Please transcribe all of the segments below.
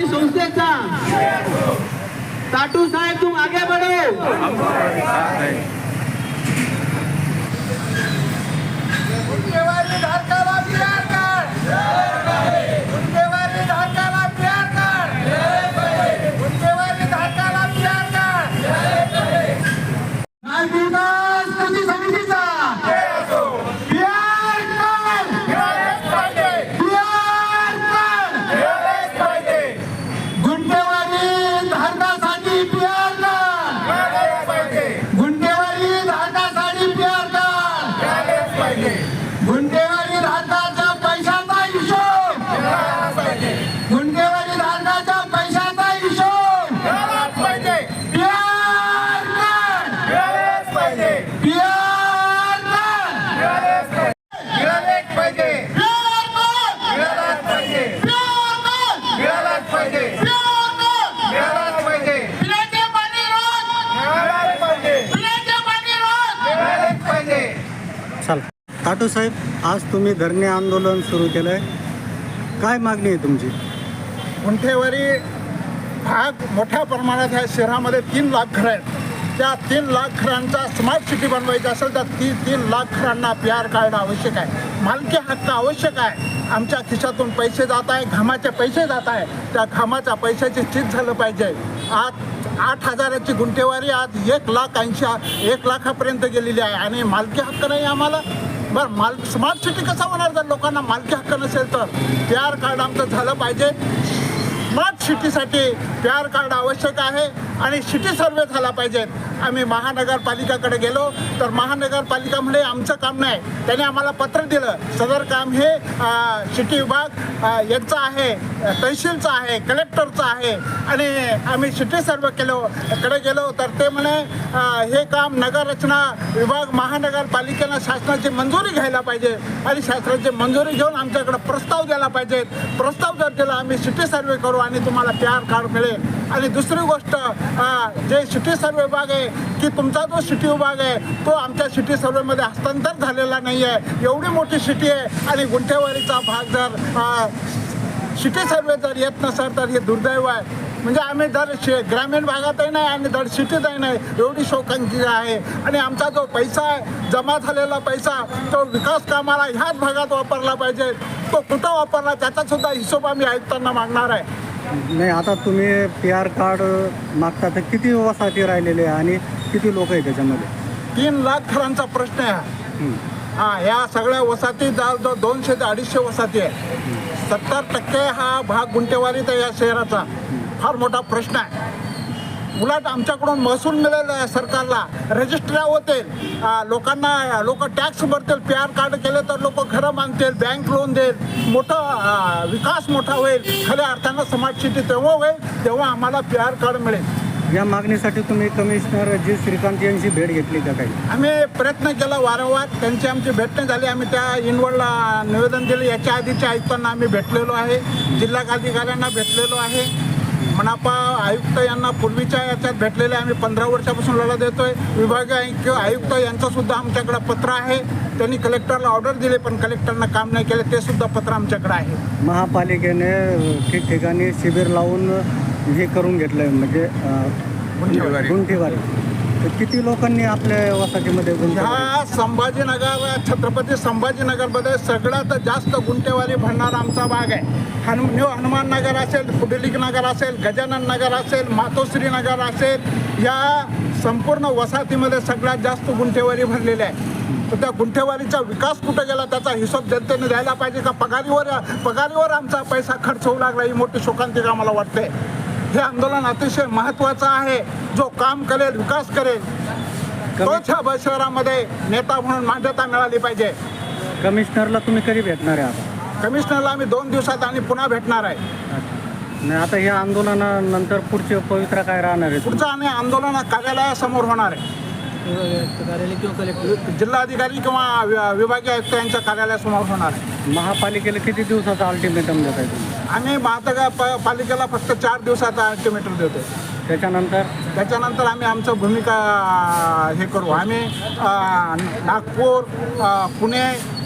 गुंठेवारी संस्थेचा. टाटू साहेब तुम आगे बढ़ो धारका टाटू साहेब आज तुम्ही धरणे आंदोलन सुरू केलंय. काय मागणी आहे तुमची? गुंठेवारी भाग मोठ्या प्रमाणात ह्या शहरामध्ये तीन लाख घरं आहेत. त्या तीन लाख घरांचा स्मार्ट सिटी बनवायची असेल तर ती तीन लाख घरांना पी आर कार्ड आवश्यक आहे. मालकी हक्क आवश्यक आहे. आमच्या खिशातून पैसे जात आहे घामाचे पैसे जात आहे. त्या घामाच्या पैशाची चीज झालं पाहिजे. आज आठ हजाराची गुंठेवारी आज एक लाख ऐंशी एक लाखापर्यंत गेलेली आहे. आणि मालकी हक्क नाही आम्हाला. बरं माल स्मार्ट सिटी कसा होणार जर लोकांना मालकी हक्क नसेल तर? पी आर कार्ड आमचं झालं पाहिजे. स्मार्ट सिटीसाठी पी आर कार्ड आवश्यक आहे. आणि सिटी सर्वे झाला पाहिजे. आम्ही महानगरपालिकाकडे गेलो तर महानगरपालिका म्हणे आमचं काम नाही. त्याने आम्हाला पत्र दिलं सदर काम हे सिटी विभाग यांचं आहे तहसीलचं आहे कलेक्टरचं आहे. आणि आम्ही सिटी सर्वे केलो कडे गेलो तर ते म्हणे हे काम नगररचना विभाग महानगरपालिकेनं शासनाची मंजुरी घ्यायला पाहिजे आणि शासनाची मंजुरी घेऊन आमच्याकडे प्रस्ताव द्यायला पाहिजेत. प्रस्ताव जर दिला आम्ही सिटी सर्वे करू आणि तुम्हाला पी आर कार्ड मिळेल. आणि दुसरी गोष्ट जे सिटी सर्वे विभाग आहे की तुमचा जो सिटी विभाग आहे तो आमच्या सिटी सर्वेमध्ये हस्तांतर झालेला नाही आहे एवढी मोठी सिटी आहे आणि गुंठेवारीचा भाग जर सिटी सर्वे जर येत नसेल तर हे दुर्दैव आहे. म्हणजे आम्ही दर शे ग्रामीण भागातही नाही आणि दर सिटीतही नाही. एवढी शोकांची आहे. आणि आमचा जो पैसा आहे जमा झालेला पैसा तो विकास कामाला ह्याच भागात वापरला पाहिजे. तो कुठं वापरला त्याचा सुद्धा हिशोब आम्ही आयुक्तांना मागणार आहे. नाही आता तुम्ही पी आर कार्ड मागता तर किती वसाहती राहिलेले आहे आणि किती लोक आहे त्याच्यामध्ये? तीन लाख घरांचा प्रश्न आहे. हा. ह्या सगळ्या वसाहती जवळजवळ दोनशे ते अडीचशे वसाहती आहे. सत्तर टक्के हा भाग गुंठेवारीत आहे या शहराचा. फार मोठा प्रश्न आहे. उलट आमच्याकडून महसूल मिळेल सरकारला. रजिस्ट्र्या होतील. आ, लोकांना लोक टॅक्स भरतील पी आर कार्ड केले तर लोक घरं बांधतील बँक लोन देईल. मोठं विकास मोठा होईल. खऱ्या अर्थानं स्मार्ट सिटी तेव्हा होईल तेव्हा आम्हाला पी आर कार्ड मिळेल. या मागणीसाठी तुम्ही कमिशनर जी श्रीकांत यांची भेट घेतली का काही? आम्ही प्रयत्न केला वारंवार. त्यांची आमची भेट नाही झाली. आम्ही त्या इनवडला निवेदन दिलं. याच्या आधीच्या आयुक्तांना आम्ही भेटलेलो आहे. जिल्हा अधिकाऱ्यांना भेटलेलो आहे. मनापा आयुक्त यांना पूर्वीच्या याच्यात भेटलेले आम्ही पंधरा वर्षापासून लढा देतोय. विभागीय आयुक्त आयुक्त यांचं सुद्धा आमच्याकडे पत्र आहे. त्यांनी कलेक्टरला ऑर्डर दिली पण कलेक्टरनं काम नाही केलं ते सुद्धा पत्र आमच्याकडे आहे. महापालिकेने ठिकठिकाणी शिबिर लावून हे करून घेतलंय म्हणजे अं, गुंठेवारी. तर किती लोकांनी आपल्या वसाहतीमध्ये गुंठेवारी ह्या संभाजीनगर छत्रपती संभाजीनगरमध्ये सगळ्यात जास्त गुंठेवारी भरणारा आमचा भाग आहे. हनु न्यू हनुमान नगर असेल पुडलिक नगर असेल गजानन नगर असेल मातोश्री नगर असेल या संपूर्ण वसाहतीमध्ये सगळ्यात जास्त गुंठेवारी भरलेली आहे तर त्या गुंठेवारीचा विकास कुठं गेला त्याचा हिशोब जनतेने द्यायला पाहिजे का? पगारीवर पगारीवर आमचा पैसा खर्च होऊ लागला ही मोठी शोकांतिका मला वाटते. हे आंदोलन अतिशय महत्त्वाचं आहे. जो काम करेल विकास करेल. तोच ह्या शहरामध्ये नेता म्हणून मान्यता मिळाली पाहिजे. कमिशनरला तुम्ही कधी भेटणार आहे आता? कमिशनरला आम्ही दोन दिवसात आणि पुन्हा भेटणार आहे. नाही आता या आंदोलनानंतर पुढचे पवित्रा काय राहणार आहे? पुढचं आणि आंदोलन कार्यालयासमोर होणार आहे. जिल्हाधिकारी किंवा वि- विभागीय आयुक्त यांच्या कार्यालयासमोर होणार आहे. महापालिकेला किती दिवसाचा अल्टिमेटम देत आहे तुम्ही? आम्ही महानगर प- पालिकेला फक्त चार दिवसाचा अल्टिमेटर देतो त्याच्यानंतर? त्याच्यानंतर आम्ही आमचं भूमिका हे करू. आम्ही नागपूर पुणे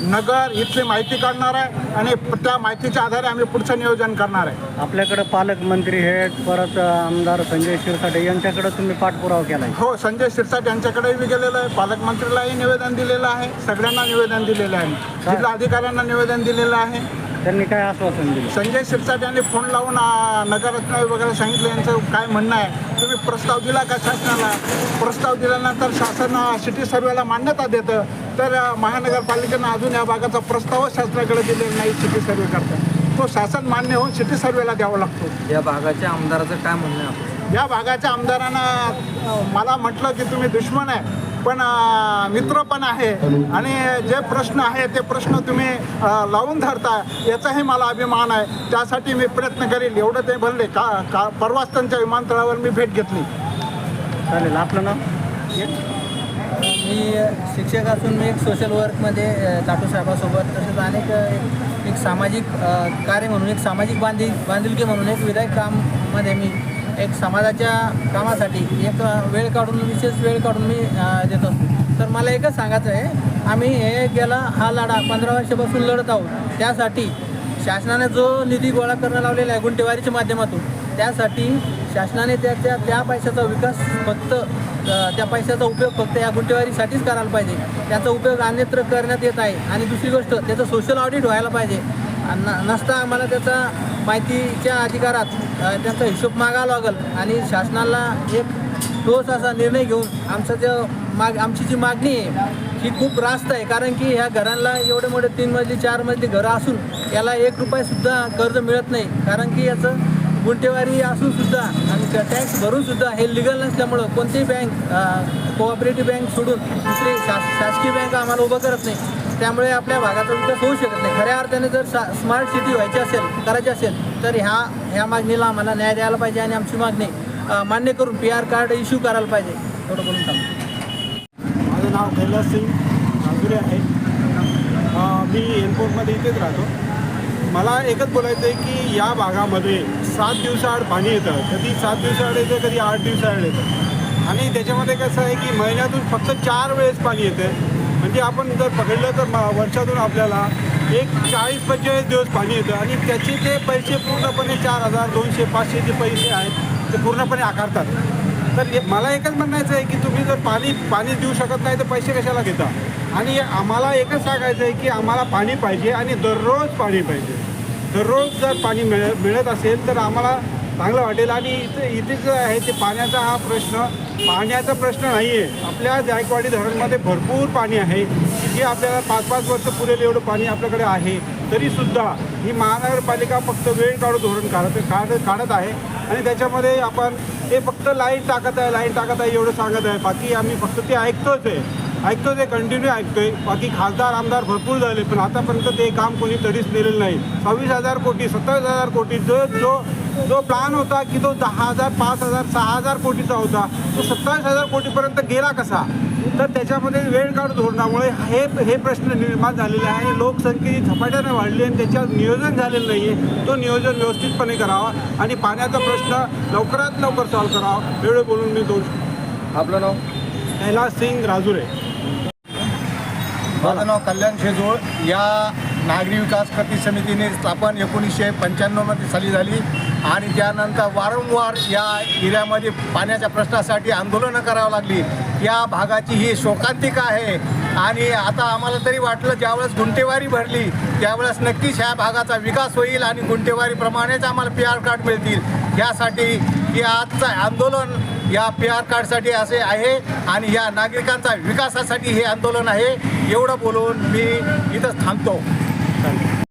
नगर इथली माहिती काढणार आहे आणि त्या माहितीच्या आधारे आम्ही पुढचं नियोजन करणार आहे. आपल्याकडे पालकमंत्री हे परत आमदार संजय शिरसाटे यांच्याकडे तुम्ही पाठपुरावा केला आहे हो संजय शिरसाट यांच्याकडेही गेलेलं आहे. पालकमंत्रीलाही निवेदन दिलेलं आहे. सगळ्यांना निवेदन दिलेलं आहे. जिल्हा अधिकाऱ्यांना निवेदन दिलेलं आहे. त्यांनी काय आश्वासन दिलं? संजय शिरसाट यांनी फोन लावून नगररत्न वगैरे सांगितलं यांचं काय म्हणणं आहे? तुम्ही प्रस्ताव दिला का शासनाला? प्रस्ताव दिल्यानंतर शासन सिटी सर्वेला मान्यता देतं. तर महानगरपालिकेनं अजून या भागाचा प्रस्तावच शासनाकडे दिलेला नाही सिटी सर्वे करता. तो शासन मान्य होऊन सिटी सर्वेला द्यावा लागतो. या भागाच्या आमदाराचं काय म्हणणं आहे? आपलं? या भागाच्या आमदारांना मला म्हटलं की तुम्ही दुश्मन आहे. पण मित्र पण आहे. आणि जे प्रश्न आहे ते प्रश्न तुम्ही लावून धरता याचाही मला अभिमान आहे. त्यासाठी मी प्रयत्न करेल. एवढं ते भरले का का परवाच त्यांच्या विमानतळावर मी भेट घेतली. चालेल. आपलं नाव? मी शिक्षक असून मी एक सोशल वर्कमध्ये चाटू साहेबासोबत तसेच अनेक एक- एक सामाजिक कार्य म्हणून एक सामाजिक बांधील बांधिलकी म्हणून एक विधायक काममध्ये मी एक समाजाच्या कामासाठी एक वेळ काढून विशेष वेळ काढून मी देत असतो. तर मला एकच सांगायचं आहे आम्ही हे गेला हा लढा पंधरा वर्षापासून लढत आहोत. त्यासाठी शासनाने जो निधी गोळा करणं लावलेला आहे गुंटेवारीच्या माध्यमातून त्यासाठी शासनाने त्याच्या त्या पैशाचा विकास फक्त त्या पैशाचा उपयोग फक्त या गुंटेवारीसाठीच करायला पाहिजे. त्याचा उपयोग अन्यत्र करण्यात येत आहे. आणि दुसरी गोष्ट त्याचं सोशल ऑडिट व्हायला पाहिजे. आणि न- नसता आम्हाला त्याचा माहितीच्या अधिकारात त्यांचा त्याचा हिशोब मागावा लागेल आणि शासनाला एक ठोस असा निर्णय घेऊन आमचं जे माग आमची जी मागणी आहे ही खूप रास्त आहे. कारण की ह्या घरांना एवढे मोठे तीन मजली चार मजली घरं असून याला एक रुपयासुद्धा कर्ज मिळत नाही. कारण की याचं गुंटेवारी असूनसुद्धा आणि टॅक्स भरूनसुद्धा हे लिगल नसल्यामुळं कोणतीही बँक कोऑपरेटिव्ह बँक सोडून दुसरी शास शासकीय बँक आम्हाला उभं करत नाही. त्यामुळे आपल्या भागाचा विकास होऊ शकत नाही. खऱ्या अर्थाने जर सा स्मार्ट सिटी व्हायची असेल करायची असेल तर ह्या ह्या मागणीला आम्हाला न्याय द्यायला पाहिजे आणि आमची मागणी मान्य करून पी आर कार्ड इश्यू करायला पाहिजे. एवढं बोलून सांग माझं नाव कैलास सिंग नागुरे आहे. मी एअरपोर्टमध्ये इथेच राहतो. मला एकच बोलायचं आहे की या भागामध्ये सात दिवसाआड पाणी येतं. कधी सात दिवसाआड येतं कधी आठ दिवसाआड येतं. आणि त्याच्यामध्ये कसं आहे की महिन्यातून फक्त चार वेळेस पाणी येतं. म्हणजे आपण जर पकडलं तर म- वर्षातून आपल्याला एक चाळीस पंचेचाळीस दिवस पाणी येतं आणि त्याचे ते पैसे पूर्णपणे चार हजार दोनशे पाचशे जे पैसे आहेत ते पूर्णपणे आकारतात. तर मला एकच म्हणायचं आहे की तुम्ही जर पाणी पाणी देऊ शकत नाही तर पैसे कशाला घेता? आणि आम्हाला एकच सांगायचं आहे की आम्हाला पाणी पाहिजे आणि दररोज पाणी पाहिजे. दररोज जर पाणी मिळ मिळत असेल तर आम्हाला चांगलं वाटेल. आणि इथे इथे जो आहे ते पाण्याचा हा प्रश्न पाण्याचा प्रश्न नाही आहे आपल्या जायकवाडी धरणमध्ये भरपूर पाणी आहे. जे आपल्याला पाच पाच वर्ष पुरेल एवढं पाणी आपल्याकडे आहे. तरीसुद्धा ही महानगरपालिका फक्त वेळ काढून धोरण काढत काढ काढत आहे. आणि त्याच्यामध्ये आपण ते फक्त लाइट टाकत आहे लाइट टाकत आहे एवढं सांगत आहे. बाकी आम्ही फक्त ते ऐकतोच आहे. ऐकतो ते कंटिन्यू ऐकतोय. बाकी खासदार आमदार भरपूर झाले पण आतापर्यंत ते काम कोणी तडीच नेलेलं नाही. सव्वीस हजार कोटी सत्तावीस हजार कोटी जो जो जो प्लॅन होता की तो दहा हजार पाच हजार सहा हजार कोटीचा होता तो सत्तावीस हजार कोटीपर्यंत गेला कसा? तर त्याच्यामध्ये वेळ काढ धोरणामुळे हे हे प्रश्न निर्माण झालेले आहे. लोकसंख्येची झपाट्याने वाढली आणि त्याच्यावर नियोजन झालेलं नाही आहे तो नियोजन व्यवस्थितपणे करावा आणि पाण्याचा प्रश्न लवकरात लवकर सॉल्व्ह करावा. एवढं बोलून मी दोन आपलं नाव? कैलास सिंग राजुरे. माझं नाव कल्याण शेजोळ या नागरी विकास कृती समितीने स्थापन एकोणीसशे पंच्याण्णवमध्ये साली झाली. आणि त्यानंतर वारंवार या एरियामध्ये पाण्याच्या प्रश्नासाठी आंदोलनं करावं लागली. या भागाची ही शोकांतिका आहे. आणि आता आम्हाला तरी वाटलं ज्यावेळेस गुंटेवारी भरली त्यावेळेस नक्कीच ह्या भागाचा विकास होईल आणि गुंटेवारीप्रमाणेच आम्हाला पी आर कार्ड मिळतील. यासाठी हे आजचं आंदोलन या पी आर कार्डसाठी असे आहे आणि या नागरिकांचा विकासासाठी हे आंदोलन आहे. एवढं बोलून मी इथं थांबतो.